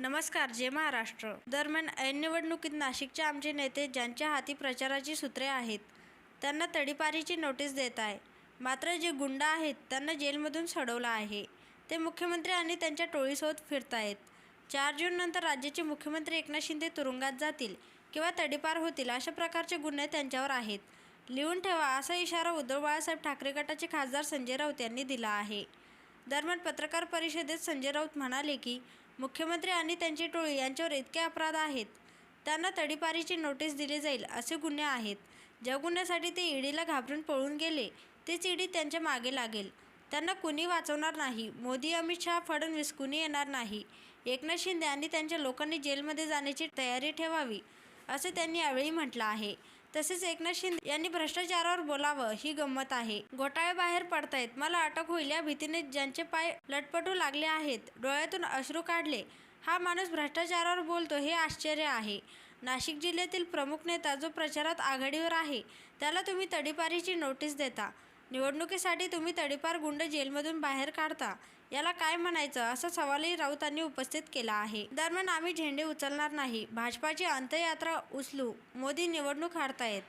नमस्कार जय महाराष्ट्र. दरम्यान ऐन निवडणुकीत नाशिकचे आमचे नेते ज्यांच्या हाती प्रचाराची सूत्रे आहेत त्यांना तडीपारीची नोटीस देत आहे. मात्र जे गुंड आहेत त्यांना जेलमधून सोडवलं आहे. ते मुख्यमंत्री आणि त्यांच्या टोळीसोबत फिरत आहेत. चार जूननंतर राज्याचे मुख्यमंत्री एकनाथ शिंदे तुरुंगात जातील किंवा तडीपार होतील अशा प्रकारचे गुन्हे त्यांच्यावर आहेत. लिहून ठेवा असा इशारा उद्धव बाळासाहेब ठाकरे गटाचे खासदार संजय राऊत यांनी दिला आहे. दरम्यान पत्रकार परिषदेत संजय राऊत म्हणाले की मुख्यमंत्री आणि त्यांची टोळी यांच्यावर इतके अपराध आहेत. त्यांना तडीपारीची नोटीस दिली जाईल असे गुन्हे आहेत. ज्या गुन्ह्यासाठी ते ईडीला घाबरून पळून गेले तेच ईडी त्यांच्या मागे लागेल. त्यांना कुणी वाचवणार नाही. मोदी अमित शहा फडणवीस कुणी येणार नाही. एकनाथ शिंदे आणि त्यांच्या लोकांनी जेलमध्ये जाण्याची तयारी ठेवावी असे त्यांनी यावेळी म्हटलं आहे. तसेच एकनाथ शिंदे यांनी भ्रष्टाचारावर बोलावं ही गंमत आहे. घोटाळे बाहेर पडतायत. मला अटक होईल या भीतीने ज्यांचे पाय लटपटू लागले आहेत डोळ्यातून अश्रू काढले. हा माणूस भ्रष्टाचारावर बोलतो हे आश्चर्य आहे. नाशिक जिल्ह्यातील प्रमुख नेता जो प्रचारात आघाडीवर आहे त्याला तुम्ही तडीपारीची नोटीस देता. निवडणुकीसाठी तुम्ही तडीपार गुंड जेलमधून बाहेर काढता? याला काय म्हणायचं? असा सवालही राऊतांनी उपस्थित केला आहे. दरम्यान आम्ही झेंडे उचलणार नाही. भाजपाची अंत्ययात्रा उचलू. मोदी निवडणूक हाडतायत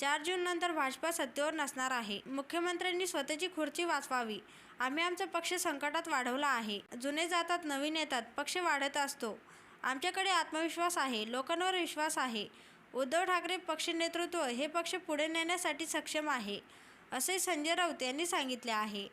चार जून नंतर भाजपा सत्तेवर नसणार आहे. मुख्यमंत्र्यांनी स्वतःची खुर्ची वाचवावी. आम्ही आमचा पक्ष संकटात वाढवला आहे. जुने जातात नवीन येतात. पक्ष वाढत असतो. आमच्याकडे आत्मविश्वास आहे. लोकांवर विश्वास आहे. उद्धव ठाकरे पक्ष नेतृत्व हे पक्ष पुढे नेण्यासाठी सक्षम आहे. असे संजय राऊत यांनी सांगितले आहे.